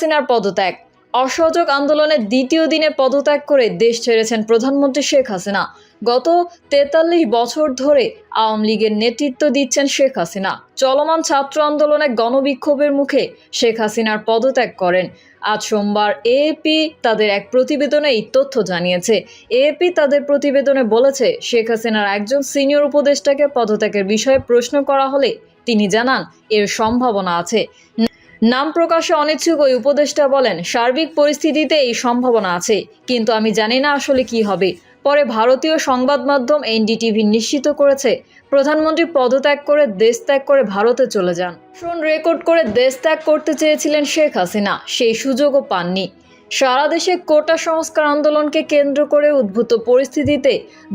হাসিনার পদত্যাগ। অসহযোগ আন্দোলনের দ্বিতীয় দিনে পদত্যাগ করে দেশ ছেড়েছেন প্রধানমন্ত্রী শেখ হাসিনা। গত তেতাল্লিশ বছর ধরে আওয়ামী লীগের নেতৃত্ব দিচ্ছেন শেখ হাসিনা। চলমান ছাত্র আন্দোলনে গণবিক্ষোভের মুখে শেখ হাসিনার পদত্যাগ করেন। আজ সোমবার এএপি তাদের এক প্রতিবেদনে এই তথ্য জানিয়েছে। এএপি তাদের প্রতিবেদনে বলেছে, শেখ হাসিনার একজন সিনিয়র উপদেষ্টাকে পদত্যাগের বিষয়ে প্রশ্ন করা হলে তিনি জানান, এর সম্ভাবনা আছে। নাম প্রকাশে অনিচ্ছুক ওই উপদেষ্টা বলেন, সার্বিক পরিস্থিতিতে এই সম্ভাবনা আছে, কিন্তু আমি জানি না আসলে কি হবে। পরে ভারতীয় সংবাদ মাধ্যম এনডিটিভি নিশ্চিত করেছে, প্রধানমন্ত্রী পদত্যাগ করে দেশ ত্যাগ করে ভারতে চলে যান। ফোন রেকর্ড করে দেশ ত্যাগ করতে চেয়েছিলেন শেখ হাসিনা, সেই সুযোগও পাননি। সারা দেশে কোটা সংস্কার আন্দোলনকে কেন্দ্র করে উদ্ভূত পরিস্থিতিতে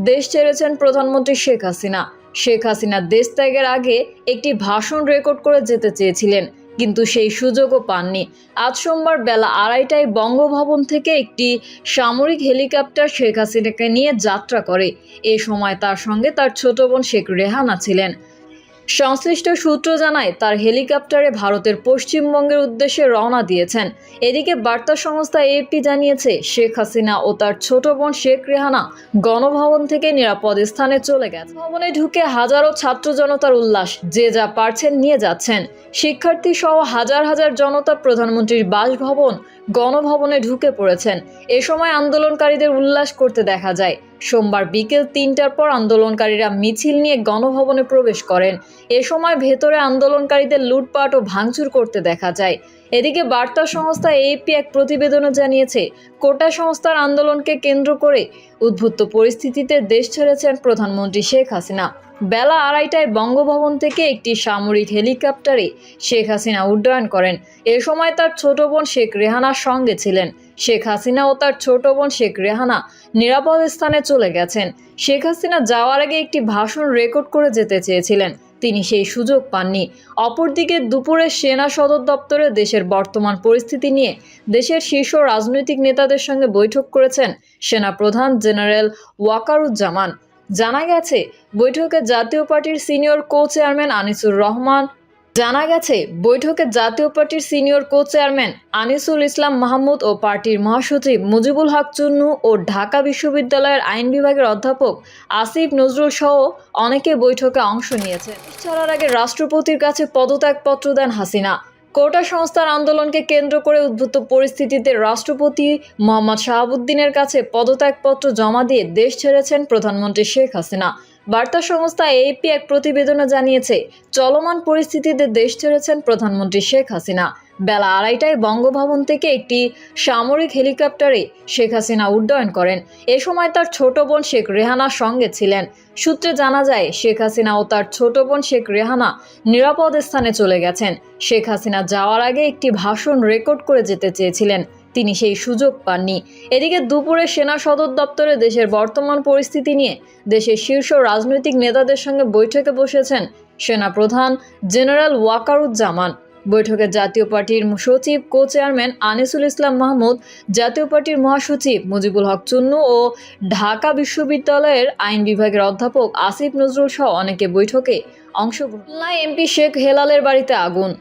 দেশ ছেড়েছেন প্রধানমন্ত্রী শেখ হাসিনা। শেখ হাসিনা দেশ ত্যাগের আগে একটি ভাষণ রেকর্ড করে যেতে চেয়েছিলেন কিন্তু সেই সুযোগও পাননি। আজ সোমবার বেলা আড়াইটায় বঙ্গভবন থেকে একটি সামরিক হেলিকপ্টার শেখ হাসিনাকে নিয়ে যাত্রা করে। এ সময় তার সঙ্গে তার ছোট বোন শেখ রেহানা ছিলেন। সংশ্লিষ্ট সূত্র জানায়, তার হেলিকপ্টারে ভারতের পশ্চিমবঙ্গের উদ্দেশ্যে রওনা দিয়েছেন। এদিকে বার্তা সংস্থা এপি জানিয়েছে, শেখ হাসিনা ও তার ছোট বোন শেখ রেহানা গণভবন থেকে নিরাপদ স্থানে চলে গেছে। ভবনে ঢুকে হাজারো ছাত্র জনতার উল্লাস, যে যা পারছেন নিয়ে যাচ্ছেন। শিক্ষার্থী সহ হাজার হাজার জনতা প্রধানমন্ত্রীর বাসভবন গণভবনে ঢুকে পড়েছেন। এ সময় আন্দোলনকারীদের উল্লাস করতে দেখা যায়। সোমবার বিকেল তিনটার পর আন্দোলনকারীরা মিছিল নিয়ে গণভবনে প্রবেশ করেন। এ সময় ভেতরে আন্দোলনকারীদের লুটপাট ও ভাঙচুর করতে দেখা যায়। এদিকে বার্তা সংস্থা এপি এক প্রতিবেদনে জানিয়েছে, কোটা সংস্থার আন্দোলনকে কেন্দ্র করে উদ্ভূত পরিস্থিতিতে দেশ ছেড়েছেন প্রধানমন্ত্রী শেখ হাসিনা। বেলা আড়াইটায় বঙ্গভবন থেকে একটি সামরিক হেলিকপ্টারে শেখ হাসিনা উড্ডয়ন করেন। এ সময় তার ছোট বোন শেখ রেহানার সঙ্গে ছিলেন। শেখ হাসিনা ও তার ছোট বোন শেখ রেহানা নিরাপদ স্থানে চলে গেছেন। শেখ হাসিনা যাওয়ার আগে একটি ভাষণ রেকর্ড করে যেতে চেয়েছিলেন। তিনি সেই সুযোগ পাননি। অপরদিকে দুপুরে সেনা সদর দপ্তরে দেশের বর্তমান পরিস্থিতি নিয়ে দেশের শীর্ষ রাজনৈতিক নেতাদের সঙ্গে বৈঠক করেছেন সেনা প্রধান জেনারেল ওয়াকারুজ্জামান। জানা গেছে, বৈঠকে জাতীয় পার্টির senior co chairman Anisur Rahman, জানা গেছে, বৈঠকে জাতীয় পার্টির senior co chairman Anisul Islam Mahmud ও পার্টির মহাসচিব মুজিবুল হক চুন্নু ও ঢাকা বিশ্ববিদ্যালয়ের আইন বিভাগের অধ্যাপক আসিফ নজরুল সহ অনেকে বৈঠকে অংশ নিয়েছেন। ছাড়ার আগে রাষ্ট্রপতির কাছে পদত্যাগপত্র দেন হাসিনা। কোটা সংস্থার আন্দোলনকে কেন্দ্র করে উদ্ভূত পরিস্থিতিতে রাষ্ট্রপতি মোহাম্মদ শাহাবুদ্দিনের কাছে পদত্যাগপত্র জমা দিয়ে দেশ ছেড়েছেন প্রধানমন্ত্রী শেখ হাসিনা। বার্তা সংস্থা এপি এক প্রতিবেদনে জানিয়েছে, চলমান পরিস্থিতিতে দেশ ছেড়েছেন প্রধানমন্ত্রী শেখ হাসিনা। বেলা আড়াইটায় বঙ্গভবন থেকে একটি সামরিক হেলিকপ্টারে শেখ হাসিনা উড্ডয়ন করেন। এ সময় তার ছোট বোন শেখ রেহানার সঙ্গে ছিলেন। সূত্রে জানা যায়, শেখ হাসিনা ও তার ছোট বোন শেখ রেহানা নিরাপদ স্থানে চলে গেছেন। শেখ হাসিনা যাওয়ার আগে একটি ভাষণ রেকর্ড করে যেতে চেয়েছিলেন। তিনি সেই সুযোগ পাননি। এদিকে দুপুরে সেনা সদর দপ্তরে দেশের বর্তমান পরিস্থিতি নিয়ে দেশের শীর্ষ রাজনৈতিক নেতাদের সঙ্গে বৈঠকে বসেছেন সেনা প্রধান জেনারেল ওয়াকারুজ্জামান। বৈঠকে জাতীয় পার্টির সচিব কো চেয়ারম্যান আনিসুল ইসলাম মাহমুদ, জাতীয় পার্টির মহাসচিব মুজিবুল হক চুন্নু ও ঢাকা বিশ্ববিদ্যালয়ের আইন বিভাগের অধ্যাপক আসিফ নজরুল সহ অনেকে বৈঠকে অংশগ্রহণ এমপি শেখ হেলালের বাড়িতে আগুন।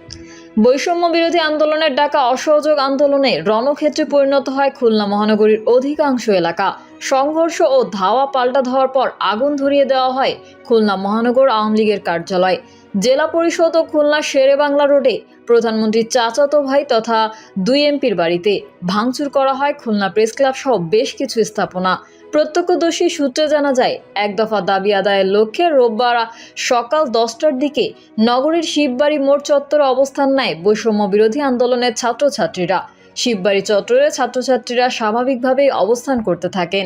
বৈষম্য বিরোধী আন্দোলনের ডাকা অসহযোগ আন্দোলনে রণক্ষেত্রে পরিণত হয় খুলনা মহানগরীর অধিকাংশ এলাকা। সংঘর্ষ ও ধাওয়া পাল্টা ধাওয়ার পর আগুন ধরিয়ে দেওয়া হয় খুলনা মহানগর আওয়ামী লীগের কার্যালয়। জেলা পরিষদ ও খুলনা শেরে বাংলা রোডে প্রধানমন্ত্রীর চাচাতো ভাই তথা দুই এমপির বাড়িতে ভাঙচুর করা হয় খুলনা প্রেস ক্লাব সহ বেশ কিছু স্থাপনা। প্রত্যক্ষদর্শী সূত্রে জানা যায়, এক দফা দাবি আদায়ের লক্ষ্যে রোববার সকাল দশটার দিকে নগরীর শিববাড়ি মোড় চত্বরে অবস্থান নেয় বৈষম্য বিরোধী আন্দোলনের ছাত্রছাত্রীরা। শিববাড়ি চত্বরে ছাত্রছাত্রীরা স্বাভাবিকভাবেই অবস্থান করতে থাকেন।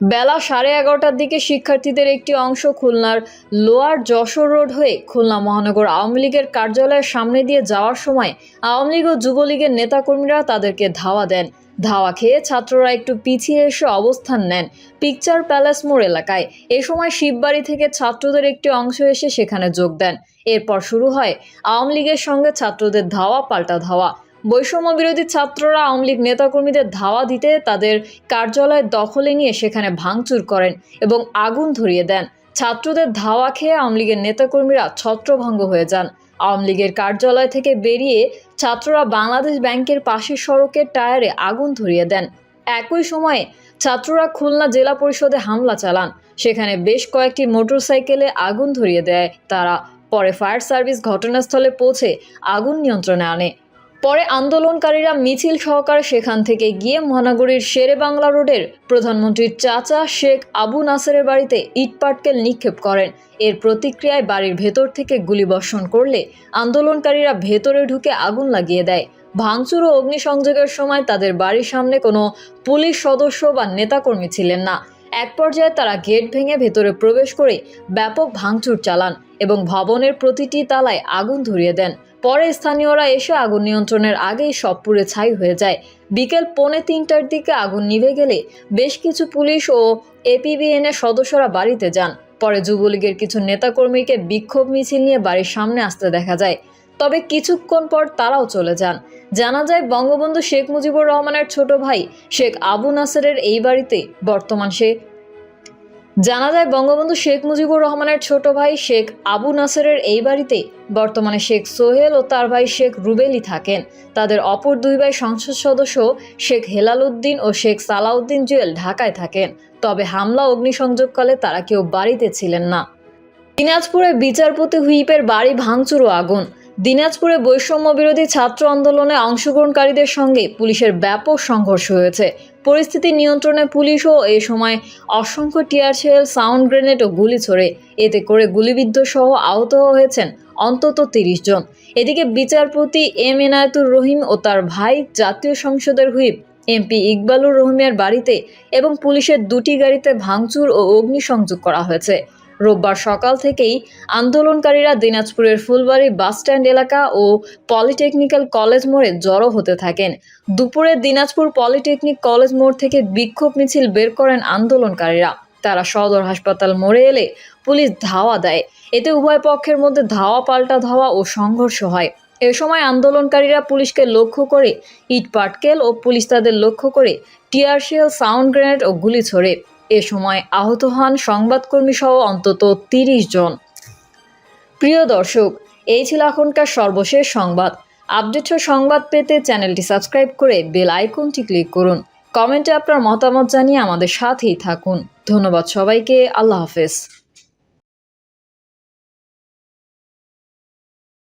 বেলা সাড়ে এগারোটার দিকে শিক্ষার্থীদের একটি অংশ খুলনার লোয়ার যশোর রোড হয়ে খুলনা মহানগর আওয়ামী লীগের কার্যালয়ের সামনে দিয়ে যাওয়ার সময় আওয়ামী লীগ ও যুবলীগের নেতাকর্মীরা তাদেরকে ধাওয়া দেন। ধাওয়া খেয়ে ছাত্ররা একটু পিছিয়ে এসে অবস্থান নেন পিকচার প্যালেস মোড় এলাকায়। এ সময় শিববাড়ি থেকে ছাত্রদের একটি অংশ এসে সেখানে যোগ দেন। এরপর শুরু হয় আওয়ামী লীগের সঙ্গে ছাত্রদের ধাওয়া, পাল্টা ধাওয়া। বৈষম্য বিরোধী ছাত্ররা আওয়ামী লীগ নেতাকর্মীদের ধাওয়া দিতে তাদের কার্যালয় দখলে নিয়ে সেখানে ভাঙচুর করেন এবং আগুন ধরিয়ে দেন। ছাত্রদের ধাওয়া খেয়ে আওয়ামী লীগের নেতাকর্মীরা ছত্রভঙ্গ হয়ে যান। আওয়ামী লীগের কার্যালয় থেকে বেরিয়ে ছাত্ররা বাংলাদেশ ব্যাংকের পাশের সড়কের টায়ারে আগুন ধরিয়ে দেন। একই সময়ে ছাত্ররা খুলনা জেলা পরিষদে হামলা চালান। সেখানে বেশ কয়েকটি মোটরসাইকেলে আগুন ধরিয়ে দেয়। তারা পরে ফায়ার সার্ভিস ঘটনাস্থলে পৌঁছে আগুন নিয়ন্ত্রণে আনে। পরে আন্দোলনকারীরা মিছিল সহকারে সেখান থেকে গিয়ে মহানগরীর শেরে বাংলা রোডের প্রধানমন্ত্রীর চাচা শেখ আবু নাসেরের বাড়িতে ইটপাটকেল নিক্ষেপ করেন। এর প্রতিক্রিয়ায় বাড়ির ভেতর থেকে গুলিবর্ষণ করলে আন্দোলনকারীরা ভেতরে ঢুকে আগুন লাগিয়ে দেয়। ভাঙচুর ও অগ্নিসংযোগের সময় তাদের বাড়ির সামনে কোনো পুলিশ সদস্য বা নেতাকর্মী ছিলেন না। এক পর্যায়ে তারা গেট ভেঙে ভেতরে প্রবেশ করে ব্যাপক ভাঙচুর চালান এবং ভবনের প্রতিটি তালায় আগুন ধরিয়ে দেন। পরে স্থানীয়রা এসে আগুন নিয়ন্ত্রণের আগেই সব পুড়ে ছাই হয়ে যায়। বিকেল পৌনে তিনটার দিকে আগুন নিভে গেলে বেশ কিছু পুলিশ ও এপিবিএন এর সদস্যরা বাড়িতে যান। পরে যুবলীগের কিছু নেতাকর্মীকে বিক্ষোভ মিছিল নিয়ে বাড়ির সামনে আসতে দেখা যায়। তবে কিছুক্ষণ পর তারাও চলে যান। জানা যায়, বঙ্গবন্ধু শেখ মুজিবুর রহমানের ছোট ভাই শেখ আবু নাসেরের এই বাড়িতে বর্তমান সে। জানা যায়, বঙ্গবন্ধু শেখ মুজিবুর রহমানের ছোট ভাই শেখ আবু নাসেরের এই বাড়িতে বর্তমানে শেখ সোহেল ও তার ভাই শেখ রুবেলি থাকেন। তাদের অপর দুই ভাই সংসদ সদস্য শেখ হেলাল উদ্দিন ও শেখ সালাউদ্দিন জুয়েল ঢাকায় থাকেন। তবে হামলা, অগ্নিসংযোগকালে তারা কেউ বাড়িতে ছিলেন না। দিনাজপুরে বিচারপতি হুইপের বাড়ি ভাঙচুর ও আগুন। দিনাজপুরে বৈষম্য বিরোধী ছাত্র আন্দোলনে অংশগ্রহণকারীদের সঙ্গে পুলিশের ব্যাপক সংঘর্ষ হয়েছে। পরিস্থিতি নিয়ন্ত্রণে পুলিশও এ সময় অসংখ্য টিয়ারশেল সাউন্ড গ্রেনেড ও গুলি ছোড়ে। এতে করে গুলিবিদ্ধ সহ আহত হয়েছেন অন্তত তিরিশ জন। এদিকে বিচারপতি এম এনায়েতুর রহিম ও তার ভাই জাতীয় সংসদের হুইপ এমপি ইকবালুর রহিমের বাড়িতে এবং পুলিশের দুটি গাড়িতে ভাঙচুর ও অগ্নিসংযোগ করা হয়েছে। রোববার সকাল থেকেই আন্দোলনকারীরা দিনাজপুরের ফুলবাড়ি বাসস্ট্যান্ড এলাকা ও পলিটেকনিক্যাল কলেজ মোড়ে জড়ো হতে থাকেন। দুপুরে দিনাজপুর পলিটেকনিক কলেজ মোড় থেকে বিক্ষোভ মিছিল বের করেন আন্দোলনকারীরা। তারা সদর হাসপাতাল মোড়ে এলে পুলিশ ধাওয়া দেয়। এতে উভয় পক্ষের মধ্যে ধাওয়া, পাল্টা ধাওয়া ও সংঘর্ষ হয়। এ সময় আন্দোলনকারীরা পুলিশকে লক্ষ্য করে ইট পাটকেল ও পুলিশ তাদের লক্ষ্য করে টিয়ারশেল সাউন্ড গ্রেনেড ও গুলি ছোড়ে। এ সময় আহত হন সংবাদকর্মী সহ অন্তত তিরিশ জন। প্রিয় দর্শক, এই ছিল এখনকার সর্বশেষ সংবাদ। আপডেট সংবাদ পেতে চ্যানেলটি সাবস্ক্রাইব করে বেল আইকনটি ক্লিক করুন। কমেন্টে আপনার মতামত জানিয়ে আমাদের সাথেই থাকুন। ধন্যবাদ সবাইকে। আল্লাহ হাফেজ।